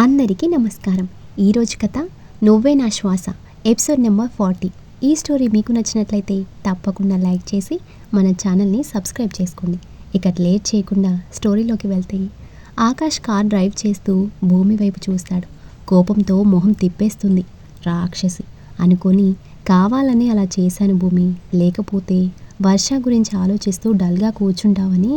అందరికీ నమస్కారం. ఈరోజు కథ నువ్వే నా శ్వాస ఎపిసోడ్ నెంబర్ ఫార్టీ. ఈ స్టోరీ మీకు నచ్చినట్లయితే తప్పకుండా లైక్ చేసి మన ఛానల్ని సబ్స్క్రైబ్ చేసుకోండి. ఇక లేట్ చేయకుండా స్టోరీలోకి వెళ్తే ఆకాష్ కార్ డ్రైవ్ చేస్తూ భూమి వైపు చూస్తాడు. కోపంతో మొహం తిప్పేస్తుంది రాక్షసి. అనుకొని కావాలని అలా చేశాను భూమి. లేకపోతే వర్ష గురించి ఆలోచిస్తూ డల్గా కూర్చుంటావని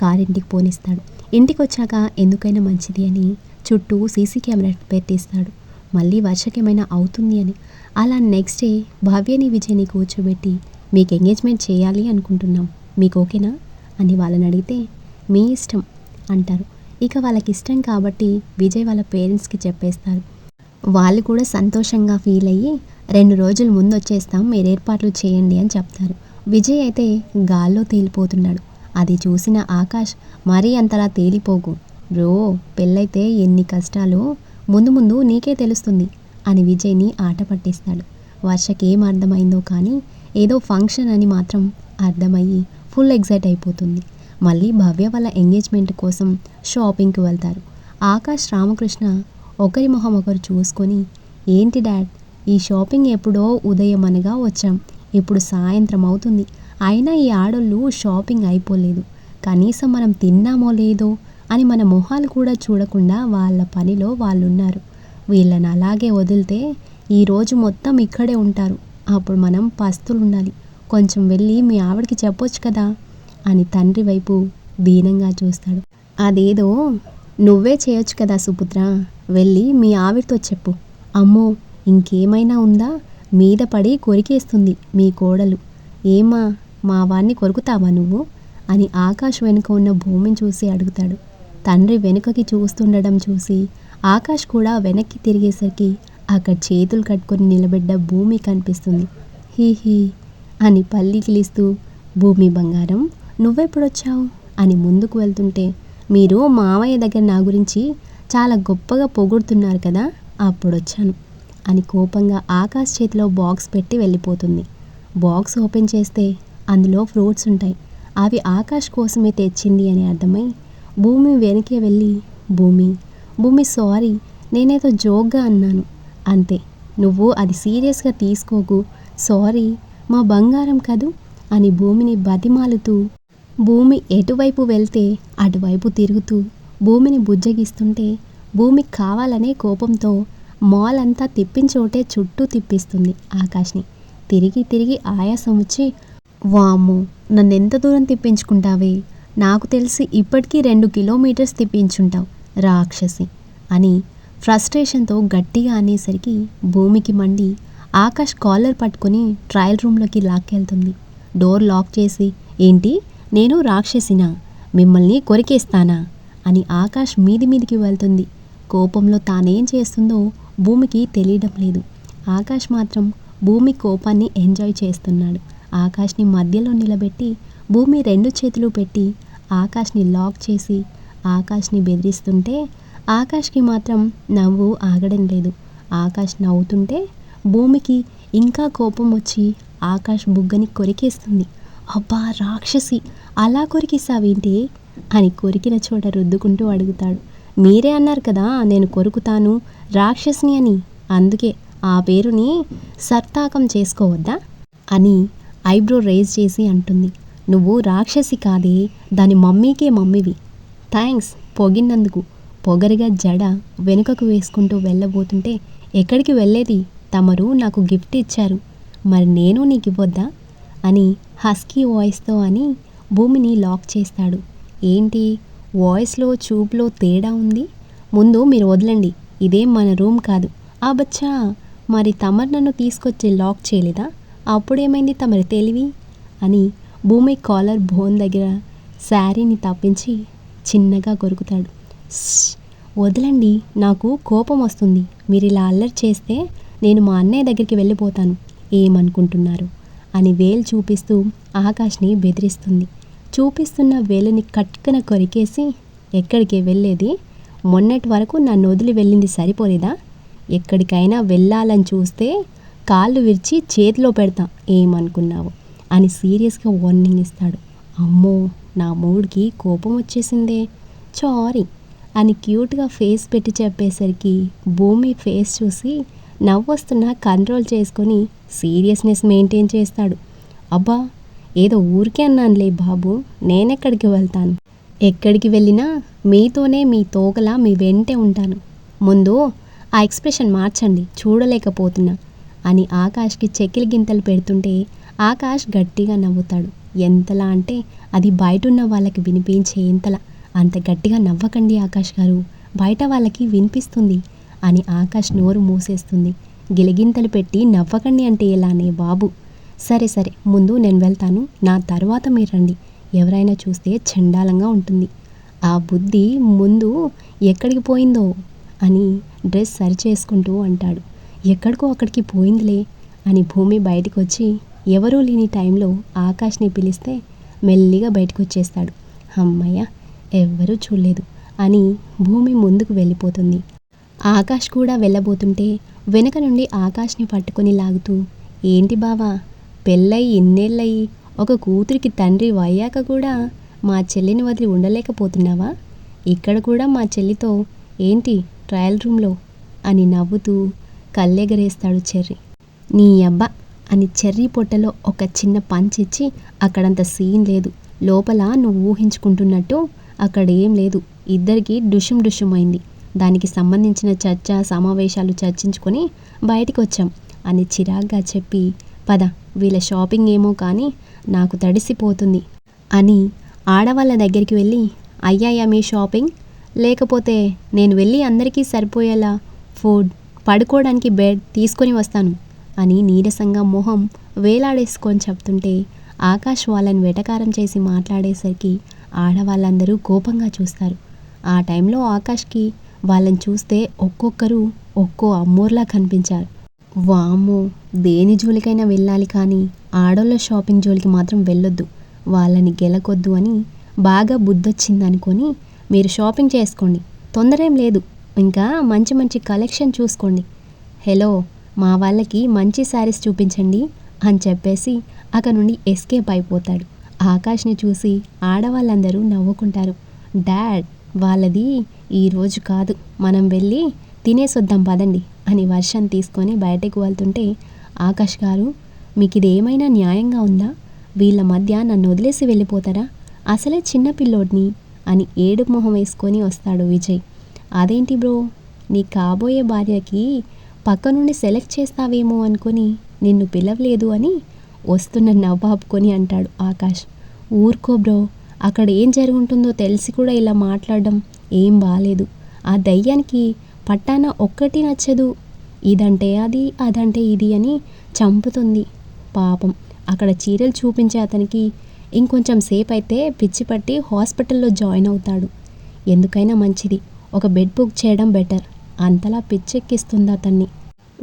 కారింటికి పోనిస్తాడు. ఇంటికి వచ్చాక ఎందుకైనా మంచిది అని చుట్టూ సీసీ కెమెరా పెట్టేస్తాడు. మళ్ళీ వర్షకేమైనా అవుతుంది అని. అలా నెక్స్ట్ డే భవ్యని విజయ్ని కూర్చోబెట్టి మీకు ఎంగేజ్మెంట్ చేయాలి అనుకుంటున్నాం. మీకు ఓకేనా? అని వాళ్ళని అడిగితే మీ ఇష్టం అంటారు. ఇక వాళ్ళకి ఇష్టం కాబట్టి విజయ్ వాళ్ళ పేరెంట్స్కి చెప్పేస్తారు. వాళ్ళు కూడా సంతోషంగా ఫీల్ అయ్యి రెండు రోజుల ముందు వచ్చేస్తాం మీరు ఏర్పాట్లు చేయండి అని చెప్తారు. విజయ్ అయితే గాల్లో తేలిపోతున్నాడు. అది చూసిన ఆకాష్ మరీ అంతలా తేలిపోకు. బ్రో పెళ్ళైతే ఎన్ని కష్టాలు ముందు ముందు నీకే తెలుస్తుంది అని విజయ్ని ఆట పట్టిస్తాడు. వర్షకేం అర్థమైందో కానీ ఏదో ఫంక్షన్ అని మాత్రం అర్థమయ్యి ఫుల్ ఎగ్జైట్ అయిపోతుంది. మళ్ళీ భవ్య వాళ్ళ ఎంగేజ్మెంట్ కోసం షాపింగ్కి వెళ్తారు. ఆకాష్ రామకృష్ణ ఒకరి మొహం ఒకరు చూసుకొని ఏంటి డాడ్ ఈ షాపింగ్ ఎప్పుడో ఉదయం అనగా వచ్చాం. ఇప్పుడు సాయంత్రం అవుతుంది. అయినా ఈ ఆడోళ్ళు షాపింగ్ అయిపోలేదు. కనీసం మనం తిన్నామో లేదో అని మన మొహాలు కూడా చూడకుండా వాళ్ళ పనిలో వాళ్ళు ఉన్నారు వీళ్ళని అలాగే వదిలితే ఈరోజు మొత్తం ఇక్కడే ఉంటారు. అప్పుడు మనం పస్తులు ఉండాలి కొంచెం వెళ్ళి మీ ఆవిడకి చెప్పొచ్చు కదా అని తండ్రి వైపు దీనంగా చూస్తాడు. అదేదో నువ్వే చేయొచ్చు కదా సుపుత్ర వెళ్ళి మీ ఆవిడతో చెప్పు. అమ్మో ఇంకేమైనా ఉందా? మీద పడి కొరికేస్తుంది మీ కోడలు. ఏమా మా వాణ్ణి కొరుకుతావా నువ్వు? అని ఆకాశ్ వెనుక ఉన్న భూమిని చూసి అడుగుతాడు. తండ్రి వెనుకకి చూస్తుండడం చూసి ఆకాష్ కూడా వెనక్కి తిరిగేసరికి అక్కడ చేతులు కట్టుకొని నిలబడ్డ భూమి కనిపిస్తుంది. హీ హీ అని పల్లికిలిస్తూ భూమి బంగారం నువ్వెప్పుడొచ్చావు? అని ముందుకు వెళ్తుంటే మీరు మావయ్య దగ్గర నా గురించి చాలా గొప్పగా పొగుడుతున్నారు కదా అప్పుడొచ్చాను అని కోపంగా ఆకాష్ చేతిలో బాక్స్ పెట్టి వెళ్ళిపోతుంది. బాక్స్ ఓపెన్ చేస్తే అందులో ఫ్రూట్స్ ఉంటాయి. అవి ఆకాష్ కోసమే తెచ్చింది అని అర్థమై భూమి వెనకే వెళ్ళి భూమి భూమి సారీ నేనేదో జోక్గా అన్నాను. అంతే నువ్వు అది సీరియస్గా తీసుకోకు. సారీ మా బంగారం కదూ? అని భూమిని బతిమాలుతూ భూమి ఎటువైపు వెళ్తే అటువైపు తిరుగుతూ భూమిని బుజ్జగిస్తుంటే భూమికి కావాలనే కోపంతో మాల్ అంతా తిప్పించోటే చుట్టూ తిప్పిస్తుంది ఆకాష్ని. తిరిగి తిరిగి ఆయాసం వచ్చి వామ్మో ఎంత దూరం తిప్పించుకుంటావే? నాకు తెలిసి ఇప్పటికీ రెండు కిలోమీటర్స్ తిప్పించుంటావు రాక్షసి! అని ఫ్రస్ట్రేషన్తో గట్టిగా అనేసరికి భూమికి మండి ఆకాష్ కాలర్ పట్టుకొని ట్రయల్ రూమ్లోకి లాక్కెళ్తుంది. డోర్ లాక్ చేసి ఏంటి? నేను రాక్షసినా? మిమ్మల్ని కొరికేస్తానా? అని ఆకాష్ మీది మీదికి వెళ్తుంది. కోపంలో తానేం చేస్తుందో భూమికి తెలియడం లేదు. ఆకాష్ మాత్రం భూమి కోపాన్ని ఎంజాయ్ చేస్తున్నాడు. ఆకాష్ని మధ్యలో నిలబెట్టి భూమి రెండు చేతులు పెట్టి ఆకాష్ని లాక్ చేసి ఆకాష్ని బెదిరిస్తుంటే ఆకాష్కి మాత్రం నవ్వు ఆగడం లేదు. ఆకాష్ నవ్వుతుంటే భూమికి ఇంకా కోపం వచ్చి ఆకాష్ బుగ్గని కొరికేస్తుంది. అబ్బా రాక్షసి అలా కొరికేసావేంటి అని కొరికిన చోట రుద్దుకుంటూ అడుగుతాడు. మీరే అన్నారు కదా నేను కొరుకుతాను రాక్షసిని అని. అందుకే ఆ పేరుని సర్తాకం చేసుకోవద్దా అని ఐబ్రో రేజ్ చేసి అంటుంది. నువ్వు రాక్షసి కాదే దాని మమ్మీకే మమ్మీవి. థ్యాంక్స్ పొగిన్నందుకు. పొగరిగా జడ వెనుకకు వేసుకుంటూ వెళ్ళబోతుంటే ఎక్కడికి వెళ్ళేది? తమరు నాకు గిఫ్ట్ ఇచ్చారు. మరి నేను నీకు ఇవ్వద్దా అని హస్కీ వాయిస్తో అని భూమిని లాక్ చేస్తాడు. ఏంటి? వాయిస్లో చూపులో తేడా ఉంది? ముందు మీరు వదలండి. ఇదేం మన రూమ్ కాదు. ఆ బచ్చా మరి తమరు నన్ను తీసుకొచ్చి లాక్ చేయలేదా? అప్పుడేమైంది తమరి తెలివి? అని భూమి కాలర్ బోన్ దగ్గర శారీని తప్పించి చిన్నగా కొరుకుతాడు. వదలండి నాకు కోపం వస్తుంది. మీరు ఇలా అల్లరి చేస్తే నేను మా అన్నయ్య దగ్గరికి వెళ్ళిపోతాను. ఏమనుకుంటున్నారు? అని వేలు చూపిస్తూ ఆకాష్ని బెదిరిస్తుంది. చూపిస్తున్న వేలుని కట్టుకున కొరికేసి ఎక్కడికి వెళ్ళేది? మొన్నటి వరకు నన్ను వదిలి వెళ్ళింది సరిపోలేదా? ఎక్కడికైనా వెళ్ళాలని చూస్తే కాళ్ళు విరిచి చేతిలో పెడతా. ఏమనుకున్నావు? అని సీరియస్గా వార్నింగ్ ఇస్తాడు. అమ్మో నా మూడ్కి కోపం వచ్చేసిందే. సారీ అని క్యూట్గా ఫేస్ పెట్టి చెప్పేసరికి భూమి ఫేస్ చూసి నవ్వొస్తున్నా కంట్రోల్ చేసుకొని సీరియస్నెస్ మెయింటైన్ చేస్తాడు. అబ్బా ఏదో ఊరికే అన్నానులే బాబు నేనెక్కడికి వెళ్తాను? ఎక్కడికి వెళ్ళినా మీతోనే మీ తోకలా మీ వెంటే ఉంటాను. ముందు ఆ ఎక్స్ప్రెషన్ మార్చండి చూడలేకపోతున్నా అని ఆకాష్కి చెక్కిలి గింతలు పెడుతుంటే ఆకాష్ గట్టిగా నవ్వుతాడు. ఎంతలా అంటే అది బయట ఉన్న వాళ్ళకి వినిపించే ఎంతలా. అంత గట్టిగా నవ్వకండి ఆకాష్ గారు. బయట వాళ్ళకి వినిపిస్తుంది అని ఆకాష్ నోరు మూసేస్తుంది. గిలిగింతలు పెట్టి నవ్వకండి అంటే ఎలానే బాబు. సరే సరే ముందు నేను వెళ్తాను. నా తర్వాత మీరు రండి. ఎవరైనా చూస్తే చండాలంగా ఉంటుంది. ఆ బుద్ధి ముందు ఎక్కడికి పోయిందో అని డ్రెస్ సరి చేసుకుంటూ అంటాడు. ఎక్కడికో అక్కడికి పోయిందిలే అని భూమి బయటకు వచ్చి ఎవరూ లేని టైంలో ఆకాష్ని పిలిస్తే మెల్లిగా బయటకు వచ్చేస్తాడు అమ్మయ్య ఎవ్వరూ చూడలేదు అని భూమి ముందుకు వెళ్ళిపోతుంది. ఆకాష్ కూడా వెళ్ళబోతుంటే వెనక నుండి ఆకాష్ని పట్టుకొని లాగుతూ ఏంటి బావా పెళ్ళయి ఇన్నేళ్ళయి ఒక కూతురికి తండ్రి వయ్యాక కూడా మా చెల్లిని వదిలి ఉండలేకపోతున్నావా? ఇక్కడ కూడా మా చెల్లితో ఏంటి ట్రయల్ రూమ్లో? అని నవ్వుతూ కళ్ళెగరేస్తాడు చెర్రి. నీ అబ్బా అని చెర్రీ పొట్టలో ఒక చిన్న పంచ్ ఇచ్చి అక్కడంత సీన్ లేదు. లోపల నువ్వు ఊహించుకుంటున్నట్టు అక్కడ ఏం లేదు. ఇద్దరికి డుషుం డుషుం అయింది దానికి సంబంధించిన చర్చ సమావేశాలు చర్చించుకొని బయటికి వచ్చాం అని చిరాగ్గా చెప్పి పద వీళ్ళ షాపింగ్ ఏమో కానీ నాకు తడిసిపోతుంది అని ఆడవాళ్ళ దగ్గరికి వెళ్ళి అయ్యాయా మీ షాపింగ్? లేకపోతే నేను వెళ్ళి అందరికీ సరిపోయేలా ఫుడ్ పడుకోవడానికి బెడ్ తీసుకొని వస్తాను. అని నీరసంగా మొహం వేలాడేసుకొని చెప్తుంటే ఆకాష్ వాళ్ళని వెటకారం చేసి మాట్లాడేసరికి ఆడవాళ్ళందరూ కోపంగా చూస్తారు. ఆ టైంలో ఆకాష్కి వాళ్ళని చూస్తే ఒక్కొక్కరు ఒక్కో అమ్మోర్లా కనిపించారు. వామ్మో దేని జోలికైనా వెళ్ళాలి కానీ ఆడోళ్ళ షాపింగ్ జోలికి మాత్రం వెళ్ళొద్దు. వాళ్ళని గెలకొద్దు అని బాగా బుద్ధొచ్చిందనుకొని మీరు షాపింగ్ చేసుకోండి. తొందర ఏం లేదు. ఇంకా మంచి మంచి కలెక్షన్ చూసుకోండి. హలో మా వాళ్ళకి మంచి శారీస్ చూపించండి అని చెప్పేసి అక్కడ నుండి ఎస్కేప్ అయిపోతాడు. ఆకాష్ని చూసి ఆడవాళ్ళందరూ నవ్వుకుంటారు. డాడ్ వాళ్ళది ఈరోజు కాదు. మనం వెళ్ళి తినేసొద్దాం పదండి అని వర్షం తీసుకొని బయటకు వెళ్తుంటే ఆకాష్ గారు మీకు ఇది ఏమైనా న్యాయంగా ఉందా? వీళ్ళ మధ్య నన్ను వదిలేసి వెళ్ళిపోతారా? అసలే చిన్న పిల్లోడిని అని ఏడుపు మొహం వేసుకొని వస్తాడు విజయ్. అదేంటి బ్రో? నీ కాబోయే భార్యకి పక్క నుండి సెలెక్ట్ చేస్తావేమో అనుకొని నిన్ను పిలవలేదు అని వస్తున్న నవ్వాపుకొని అంటాడు ఆకాష్. ఊరుకో బ్రో అక్కడ ఏం జరుగుంటుందో తెలిసి కూడా ఇలా మాట్లాడడం ఏం బాలేదు. ఆ దయ్యానికి పట్టాన ఒక్కటి నచ్చదు. ఇదంటే అది అదంటే ఇది అని చంపుతుంది. పాపం అక్కడ చీరలు చూపించే అతనికి ఇంకొంచెం సేపు అయితే పిచ్చి పట్టి హాస్పిటల్లో జాయిన్ అవుతాడు. ఎందుకైనా మంచిది. ఒక బెడ్ బుక్ చేయడం బెటర్. అంతలా పిచ్చెక్కిస్తుంది అతన్ని.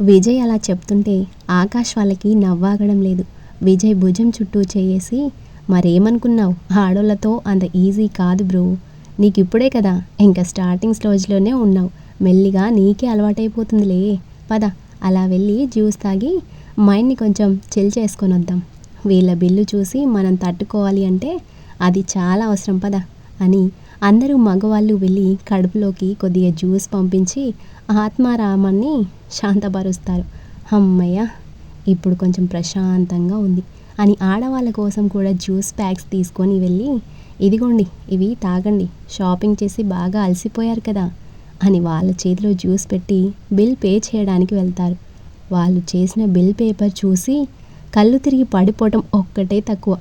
విజయ్ అలా చెప్తుంటే ఆకాష్ వాళ్ళకి నవ్వాగడం లేదు. విజయ్ భుజం చుట్టూ చేయేసి మరేమనుకున్నావు? ఆడోళ్ళతో అంత ఈజీ కాదు బ్రో. నీకు ఇప్పుడే కదా ఇంకా స్టార్టింగ్ స్టేజ్లోనే ఉన్నావు. మెల్లిగా నీకే అలవాటైపోతుందిలే. పద. అలా వెళ్ళి జ్యూస్ తాగి మైండ్ని కొంచెం చిల్ చేసుకొని వద్దాం వీళ్ళ బిల్లు చూసి మనం తట్టుకోవాలి అంటే అది చాలా అవసరం పద. అని అందరూ మగవాళ్ళు వెళ్ళి కడుపులోకి కొద్దిగా జ్యూస్ పంపించి ఆత్మారామాన్ని శాంతపరుస్తారు. అమ్మయ్య ఇప్పుడు కొంచెం ప్రశాంతంగా ఉంది. అని ఆడవాళ్ళ కోసం కూడా జ్యూస్ ప్యాక్స్ తీసుకొని వెళ్ళి ఇదిగోండి ఇవి తాగండి షాపింగ్ చేసి బాగా అలసిపోయారు కదా అని వాళ్ళ చేతిలో జ్యూస్ పెట్టి బిల్ పే చేయడానికి వెళ్తారు. వాళ్ళు చేసిన బిల్ పేపర్ చూసి కళ్ళు తిరిగి పడిపోవటం ఒక్కటే తక్కువ.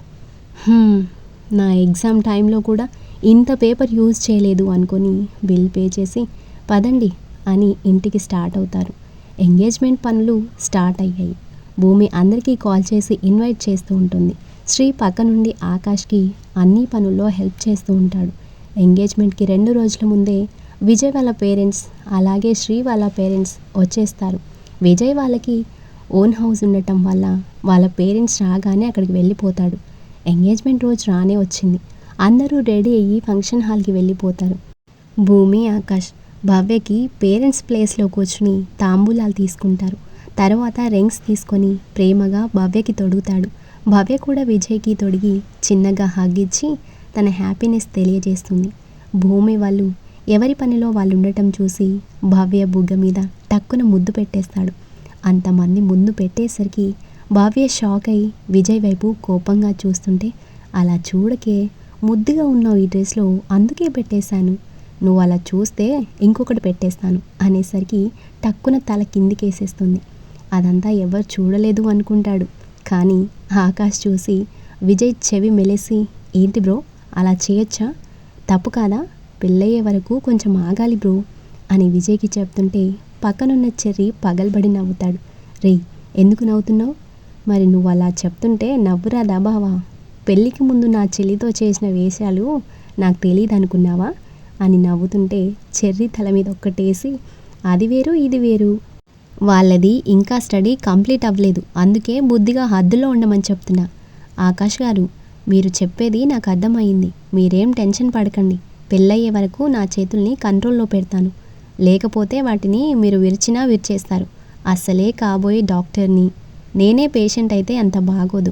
నా ఎగ్జామ్ టైంలో కూడా ఇంత పేపర్ యూజ్ చేయలేదు అనుకొని బిల్ పే చేసి పదండి అని ఇంటికి స్టార్ట్ అవుతారు. ఎంగేజ్మెంట్ పనులు స్టార్ట్ అయ్యాయి. భూమి అందరికీ కాల్ చేసి ఇన్వైట్ చేస్తూ ఉంటుంది. శ్రీ పక్క నుండి ఆకాష్కి అన్ని పనుల్లో హెల్ప్ చేస్తూ ఉంటాడు. ఎంగేజ్మెంట్కి రెండు రోజుల ముందే విజయ్ వాళ్ళ పేరెంట్స్ అలాగే శ్రీ వాళ్ళ పేరెంట్స్ వచ్చేస్తారు. విజయ్ వాళ్ళకి ఓన్ హౌస్ ఉండటం వల్ల వాళ్ళ పేరెంట్స్ రాగానే అక్కడికి వెళ్ళిపోతాడు. ఎంగేజ్మెంట్ రోజు రానే వచ్చింది. అందరూ రెడీ అయ్యి ఫంక్షన్ హాల్కి వెళ్ళిపోతారు. భూమి ఆకాష్ భవ్యకి పేరెంట్స్ ప్లేస్లో కూర్చుని తాంబూలాలు తీసుకుంటారు. తర్వాత రింగ్స్ తీసుకొని ప్రేమగా భవ్యకి తొడుగుతాడు. భవ్య కూడా విజయ్కి తొడిగి చిన్నగా హగ్ ఇచ్చి తన హ్యాపీనెస్ తెలియజేస్తుంది. భూమి వాళ్ళు ఎవరి పనిలో వాళ్ళు ఉండటం చూసి భవ్య బుగ్గ మీద టక్కున ముద్దు పెట్టేస్తాడు. అంతమంది ముందు పెట్టేసరికి భవ్య షాక్ అయి విజయ్ వైపు కోపంగా చూస్తుంటే అలా చూడకే ముద్దుగా ఉన్నావు ఈ డ్రెస్లో అందుకే పెట్టేశాను. నువ్వు అలా చూస్తే ఇంకొకటి పెట్టేస్తాను అనేసరికి టక్కున తల కిందికేసేస్తుంది. అదంతా ఎవరు చూడలేదు అనుకుంటాడు. కానీ ఆకాష్ చూసి విజయ్ చెవి మెలేసి ఏంటి బ్రో అలా చేయొచ్చా? తప్పు కాదా? పెళ్ళయ్యే వరకు కొంచెం ఆగాలి బ్రో అని విజయ్కి చెప్తుంటే పక్కనున్న చెర్రి పగలబడి నవ్వుతాడు. రే ఎందుకు నవ్వుతున్నావు? మరి నువ్వు అలా చెప్తుంటే నవ్వురాదా బావా? పెళ్ళికి ముందు నా చెల్లితో చేసిన వేషాలు నాకు తెలియదు అనుకున్నావా అని నవ్వుతుంటే చెర్రి తల మీద ఒక్కటేసి అది వేరు ఇది వేరు. వాళ్ళది ఇంకా స్టడీ కంప్లీట్ అవ్వలేదు. అందుకే బుద్ధిగా హద్దులో ఉండమని చెప్తున్నా. ఆకాష్ గారు మీరు చెప్పేది నాకు అర్థమైంది మీరేం టెన్షన్ పడకండి. పెళ్ళయ్యే వరకు నా చేతుల్ని కంట్రోల్లో పెడతాను. లేకపోతే వాటిని మీరు విరిచినా విరిచేస్తారు. అస్సలే కాబోయే డాక్టర్ని. నేనే పేషెంట్ అయితే అంత బాగోదు.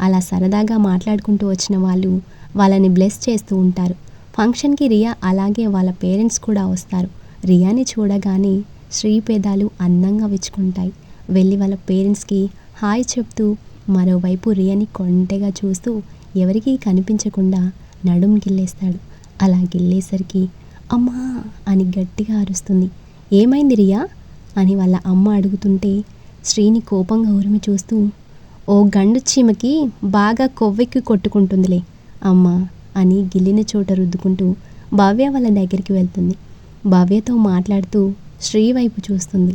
అలా సరదాగా మాట్లాడుకుంటూ వచ్చిన వాళ్ళు వాళ్ళని బ్లెస్ చేస్తూ ఉంటారు. ఫంక్షన్కి రియా అలాగే వాళ్ళ పేరెంట్స్ కూడా వస్తారు. రియాని చూడగానే శ్రీపేదాలు అందంగా విచ్చుకుంటాయి. వెళ్ళి వాళ్ళ పేరెంట్స్కి హాయ్ చెప్తూ మరోవైపు రియాని కొంటెగా చూస్తూ ఎవరికీ కనిపించకుండా నడుం గిల్లేస్తాడు. అలా గిల్లేసరికి అమ్మా అని గట్టిగా అరుస్తుంది. ఏమైంది రియా? అని వాళ్ళ అమ్మ అడుగుతుంటే శ్రీని కోపంగా ఉరిమి చూస్తూ ఓ గండు చీమకి బాగా కొవ్వెక్కి కొట్టుకుంటుందిలే. అమ్మ! అని గిల్లిన చోట రుద్దుకుంటూ భవ్య వాళ్ళ దగ్గరికి వెళ్తుంది. భవ్యతో మాట్లాడుతూ శ్రీ వైపు చూస్తుంది.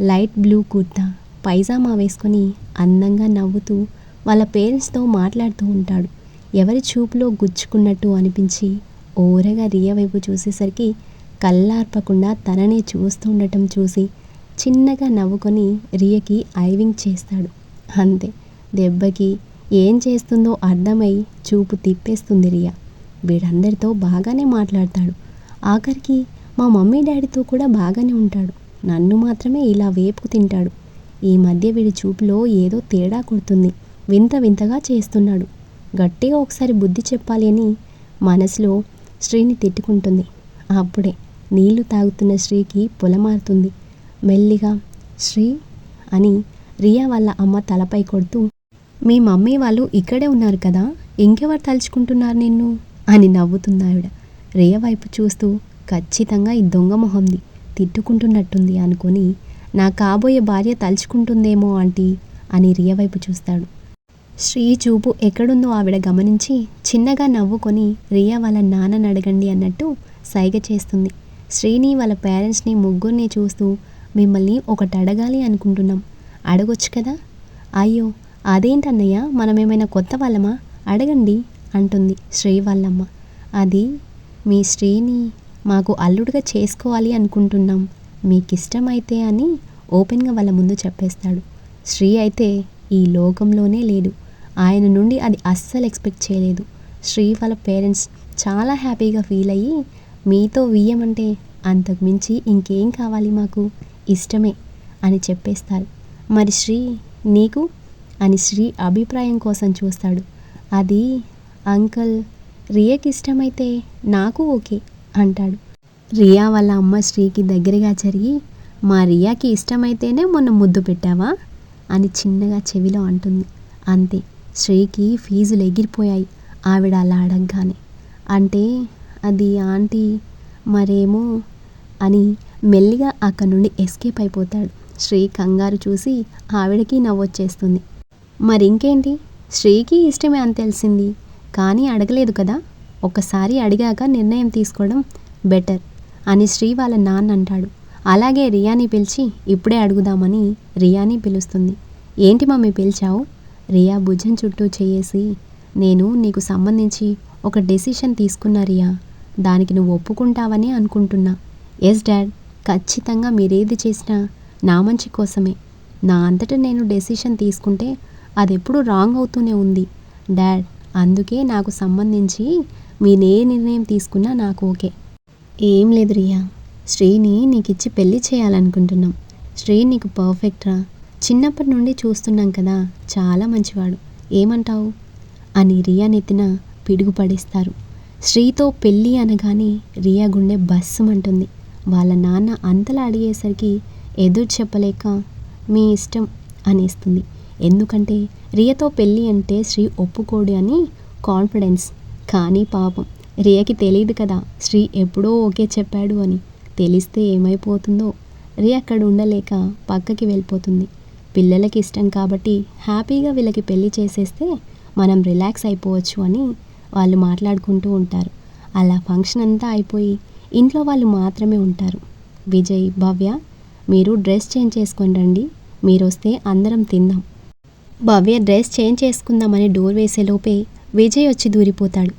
లైట్ బ్లూ కుర్తా పైజామా వేసుకొని అందంగా నవ్వుతూ వాళ్ళ పేరెంట్స్తో మాట్లాడుతూ ఉంటాడు. ఎవరి చూపులో గుచ్చుకున్నట్టు అనిపించి ఓరగా రియ వైపు చూసేసరికి కళ్ళార్పకుండా తననే చూస్తూ ఉండటం చూసి చిన్నగా నవ్వుకొని రియకి ఐవింగ్ చేస్తాడు. అంతే. దెబ్బకి ఏం చేస్తుందో అర్థమై చూపు తిప్పేస్తుంది రియా. వీడందరితో బాగానే మాట్లాడతాడు. ఆఖరికి మా మమ్మీ డాడీతో కూడా బాగానే ఉంటాడు. నన్ను మాత్రమే ఇలా వేపుకు తింటాడు. ఈ మధ్య వీడి చూపులో ఏదో తేడా కొడుతుంది. వింత వింతగా చేస్తున్నాడు. గట్టిగా ఒకసారి బుద్ధి చెప్పాలి అని మనసులో శ్రీని తిట్టుకుంటుంది. అప్పుడే నీళ్ళు తాగుతున్న శ్రీకి పొలమారుతుంది మెల్లిగా శ్రీ అని రియా వాళ్ళ అమ్మ తలపై కొడుతూ మీ మమ్మీ వాళ్ళు ఇక్కడే ఉన్నారు కదా ఇంకెవరు తలుచుకుంటున్నారు నిన్ను? అని నవ్వుతుంది ఆవిడ. రియ వైపు చూస్తూ ఖచ్చితంగా ఈ దొంగ మొహంది తిట్టుకుంటున్నట్టుంది అనుకొని నా కాబోయే భార్య తలుచుకుంటుందేమో ఆంటీ అని రియ వైపు చూస్తాడు. శ్రీ చూపు ఎక్కడుందో ఆవిడ గమనించి చిన్నగా నవ్వుకొని రియా వాళ్ళ నాన్నని అడగండి అన్నట్టు సైగ చేస్తుంది. శ్రీని వాళ్ళ పేరెంట్స్ని ముగ్గురిని చూస్తూ మిమ్మల్ని ఒకటి అడగాలి అనుకుంటున్నాం. అడగొచ్చు కదా? అయ్యో అదేంటన్నయ్య? మనమేమైనా కొత్త వాళ్ళమా? అడగండి అంటుంది శ్రీ వాళ్ళమ్మ అది మీ శ్రీని మాకు అల్లుడుగా చేసుకోవాలి అనుకుంటున్నాం. మీకు ఇష్టమైతే అని ఓపెన్గా వాళ్ళ ముందు చెప్పేస్తాడు. శ్రీ అయితే ఈ లోకంలోనే లేడు ఆయన నుండి అది అస్సలు ఎక్స్పెక్ట్ చేయలేదు. శ్రీ వాళ్ళ పేరెంట్స్ చాలా హ్యాపీగా ఫీల్ అయ్యి మీతో వీయమంటే అంతకు మించి ఇంకేం కావాలి మాకు? ఇష్టమే అని చెప్పేస్తారు. మరి శ్రీ నీకు అని శ్రీ అభిప్రాయం కోసం చూస్తాడు. అది అంకల్ రియకి ఇష్టమైతే నాకు ఓకే అంటాడు. రియా వాళ్ళ అమ్మ శ్రీకి దగ్గరగా జరిగి మా రియాకి ఇష్టమైతేనే మొన్న ముద్దు పెట్టావా? అని చిన్నగా చెవిలో అంటుంది. అంతే శ్రీకి ఫీజులు ఎగిరిపోయాయి ఆవిడ అలా అడగగానే. అంటే అది ఆంటీ మరేమో అని మెల్లిగా అక్కడి నుండి ఎస్కేప్ అయిపోతాడు. శ్రీ కంగారు చూసి ఆవిడకి నవ్వొచ్చేస్తుంది. మరి ఇంకేంటి శ్రీకి ఇష్టమే అని తెలిసింది. కానీ అడగలేదు కదా? ఒకసారి అడిగాక నిర్ణయం తీసుకోవడం బెటర్ అని శ్రీ వాళ్ళ నాన్న అంటాడు. అలాగే రియాని పిలిచి ఇప్పుడే అడుగుదామని రియాని పిలుస్తుంది. ఏంటి మమ్మీ పిలిచావు? రియా భుజం చుట్టూ చేయేసి నేను నీకు సంబంధించి ఒక డెసిషన్ తీసుకున్నా రియా. దానికి నువ్వు ఒప్పుకుంటావని అనుకుంటున్నా. ఎస్ డాడ్ ఖచ్చితంగా మీరేది చేసినా నా మంచి కోసమే. నా అంతటా నేను డెసిషన్ తీసుకుంటే అది ఎప్పుడు రాంగ్ అవుతూనే ఉంది. డాడ్ అందుకే నాకు సంబంధించి మీరే నిర్ణయం తీసుకున్నా నాకు ఓకే. ఏం లేదు రియా. శ్రీని నీకు ఇచ్చి పెళ్ళి చేయాలనుకుంటున్నాం. శ్రీ నీకు పర్ఫెక్ట్రా చిన్నప్పటి నుండి చూస్తున్నాం కదా చాలా మంచివాడు. ఏమంటావు? అని రియా నెత్తిన పిడుగు పడేస్తారు. శ్రీతో పెళ్ళి అనగానే రియా గుండె బస్సమంటుంది వాళ్ళ నాన్న అంతలా అడిగేసరికి ఎదురు చెప్పలేక మీ ఇష్టం అనేస్తుంది. ఎందుకంటే రియతో పెళ్ళి అంటే శ్రీ ఒప్పుకోడు అని కాన్ఫిడెన్స్ కానీ పాపం రియకి తెలియదు కదా శ్రీ ఎప్పుడో ఓకే చెప్పాడు అని. తెలిస్తే ఏమైపోతుందో. రియ అక్కడ ఉండలేక పక్కకి వెళ్ళిపోతుంది. పిల్లలకి ఇష్టం కాబట్టి హ్యాపీగా వీళ్ళకి పెళ్ళి చేసేస్తే మనం రిలాక్స్ అయిపోవచ్చు అని వాళ్ళు మాట్లాడుకుంటూ ఉంటారు. అలా ఫంక్షన్ అంతా అయిపోయి ఇంట్లో వాళ్ళు మాత్రమే ఉంటారు. విజయ్ భవ్య మీరు డ్రెస్ చేంజ్ చేసుకొని రండి. మీరు వస్తే అందరం తిందాం. భవ్య డ్రెస్ చేంజ్ చేసుకుందామని డోర్ వేసేలోపే విజయ్ వచ్చి దూరిపోతాడు.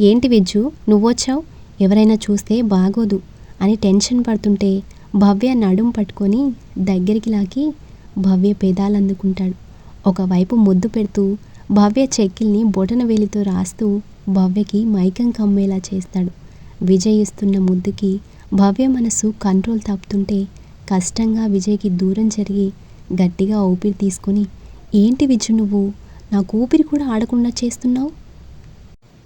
ఏంటి విజ్జు? నువ్వొచ్చావు? ఎవరైనా చూస్తే బాగోదు అని టెన్షన్ పడుతుంటే భవ్య నడుం పట్టుకొని దగ్గరికి లాగి భవ్య పేదాలు అందుకుంటాడు. ఒకవైపు ముద్దు పెడుతూ భవ్య చెక్కిల్ని బొటన వేలితో రాస్తూ భవ్యకి మైకం కమ్మేలా చేస్తాడు. విజయ్ ఇస్తున్న ముద్దుకి భవ్య మనసు కంట్రోల్ తప్పుతుంటే కష్టంగా విజయ్కి దూరం జరిగి గట్టిగా ఊపిరి తీసుకొని ఏంటి విజు నువ్వు? నాకు ఊపిరి కూడా ఆడకుండా చేస్తున్నావు?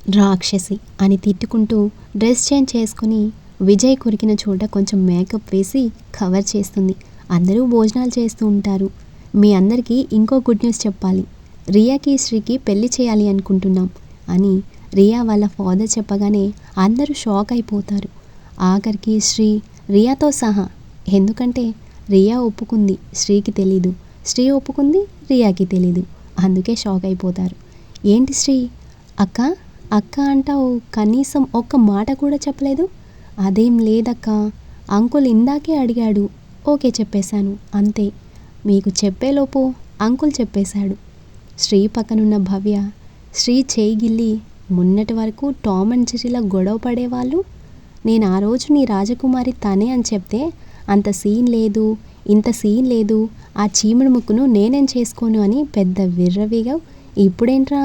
రాక్షసి అని తిట్టుకుంటూ డ్రెస్ చేంజ్ చేసుకుని విజయ్ కొరికిన చోట కొంచెం మేకప్ వేసి కవర్ చేస్తుంది. అందరూ భోజనాలు చేస్తూ ఉంటారు. మీ అందరికీ ఇంకో గుడ్ న్యూస్ చెప్పాలి. రియాకి శ్రీకి పెళ్ళి చేయాలి అనుకుంటున్నాం అని రియా వాళ్ళ ఫాదర్ చెప్పగానే అందరూ షాక్ అయిపోతారు. ఆఖరికి శ్రీ రియాతో సహా. ఎందుకంటే రియా ఒప్పుకుంది శ్రీకి తెలీదు. శ్రీ ఒప్పుకుంది రియాకి తెలీదు. అందుకే షాక్ అయిపోతారు. ఏంటి శ్రీ? అక్క అక్క అంటావు కనీసం ఒక్క మాట కూడా చెప్పలేదు? అదేం లేదక్క. అంకుల్ ఇందాకే అడిగాడు. ఓకే చెప్పేశాను. అంతే. మీకు చెప్పేలోపు అంకుల్ చెప్పేశాడు. శ్రీ పక్కనున్న భవ్య శ్రీ చేయిగిల్లి మొన్నటి వరకు టామ్ అండ్ జెర్రీలా గొడవ పడేవాళ్ళు? నేను ఆ రోజు నీ రాజకుమారి తనే అని చెప్తే అంత సీన్ లేదు. ఇంత సీన్ లేదు. ఆ చీమిడి ముక్కును నేనేం చేసుకోను అని పెద్ద విర్రవిగా ఇప్పుడేంట్రా?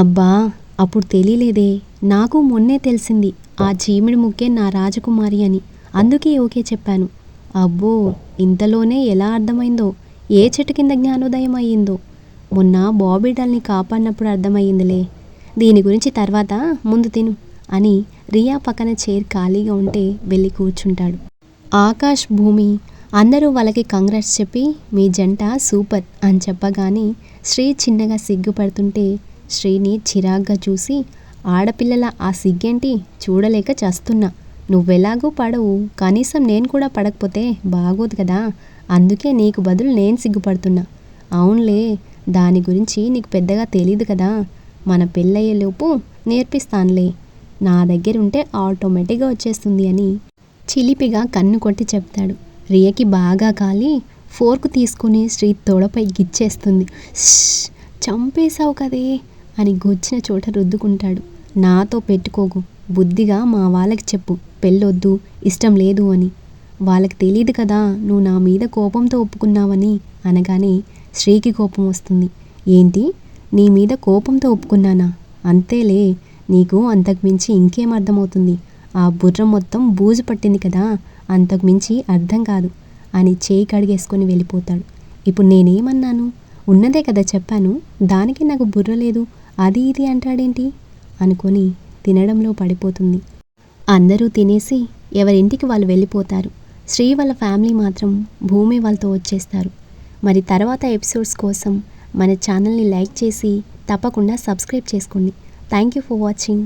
అబ్బా అప్పుడు తెలియలేదే. నాకు మొన్నే తెలిసింది ఆ చీమిడి ముక్కే నా రాజకుమారి అని. అందుకే ఓకే చెప్పాను. అబ్బో ఇంతలోనే ఎలా అర్థమైందో? ఏ చెట్టు కింద జ్ఞానోదయం అయ్యిందో? మొన్న బాబీడల్ని కాపాడినప్పుడు అర్థమయ్యిందిలే. దీని గురించి తర్వాత ముందు తిను అని రియా పక్కన చైర్ ఖాళీగా ఉంటే వెళ్ళి కూర్చుంటాడు. ఆకాష్ భూమి అందరూ వాళ్ళకి కంగ్రాట్స్ చెప్పి మీ జంట సూపర్ అని చెప్పగానే శ్రీ చిన్నగా సిగ్గుపడుతుంటే శ్రీని చిరాగ్గా చూసి ఆడపిల్లల ఆ సిగ్గేంటి? చూడలేక చస్తున్నా. నువ్వెలాగూ పడవు. కనీసం నేను కూడా పడకపోతే బాగోదు కదా. అందుకే నీకు బదులు నేను సిగ్గుపడుతున్నా. అవునులే దాని గురించి నీకు పెద్దగా తెలియదు కదా. మన పెళ్ళయ్యేలోపు నేర్పిస్తానులే. నా దగ్గర ఉంటే ఆటోమేటిక్గా వచ్చేస్తుంది అని చిలిపిగా కన్ను కొట్టి చెప్తాడు. రియకి బాగా కాలి ఫోర్క్ తీసుకుని శ్రీ తోడపై గిచ్చేస్తుంది. చంపేశావు కదే అని గుచ్చిన చోట రుద్దుకుంటాడు. నాతో పెట్టుకోకు బుద్ధిగా మా వాళ్ళకి చెప్పు పెళ్ళొద్దు ఇష్టం లేదు అని. వాళ్ళకి తెలియదు కదా నువ్వు నా మీద కోపంతో ఒప్పుకున్నావని అనగానే శ్రీకి కోపం వస్తుంది. ఏంటి? నీ మీద కోపంతో ఒప్పుకున్నానా? అంతేలే నీకు అంతకుమించి ఇంకేం అర్థమవుతుంది? ఆ బుర్ర మొత్తం బూజు పట్టింది కదా అంతకుమించి అర్థం కాదు అని చేయి కడిగేసుకొని వెళ్ళిపోతాడు. ఇప్పుడు నేనేమన్నాను? ఉన్నదే కదా చెప్పాను. దానికి నాకు బుర్ర లేదు. అది ఇది అంటాడేంటి? అనుకొని తినడంలో పడిపోతుంది. అందరూ తినేసి ఎవరింటికి వాళ్ళు వెళ్ళిపోతారు. శ్రీ వాళ్ళ ఫ్యామిలీ మాత్రం భూమి వాళ్ళతో వచ్చేస్తారు. మరి తర్వాత ఎపిసోడ్స్ కోసం మన ఛానల్ని లైక్ చేసి తప్పకుండా సబ్స్క్రైబ్ చేసుకోండి. Thank you for watching.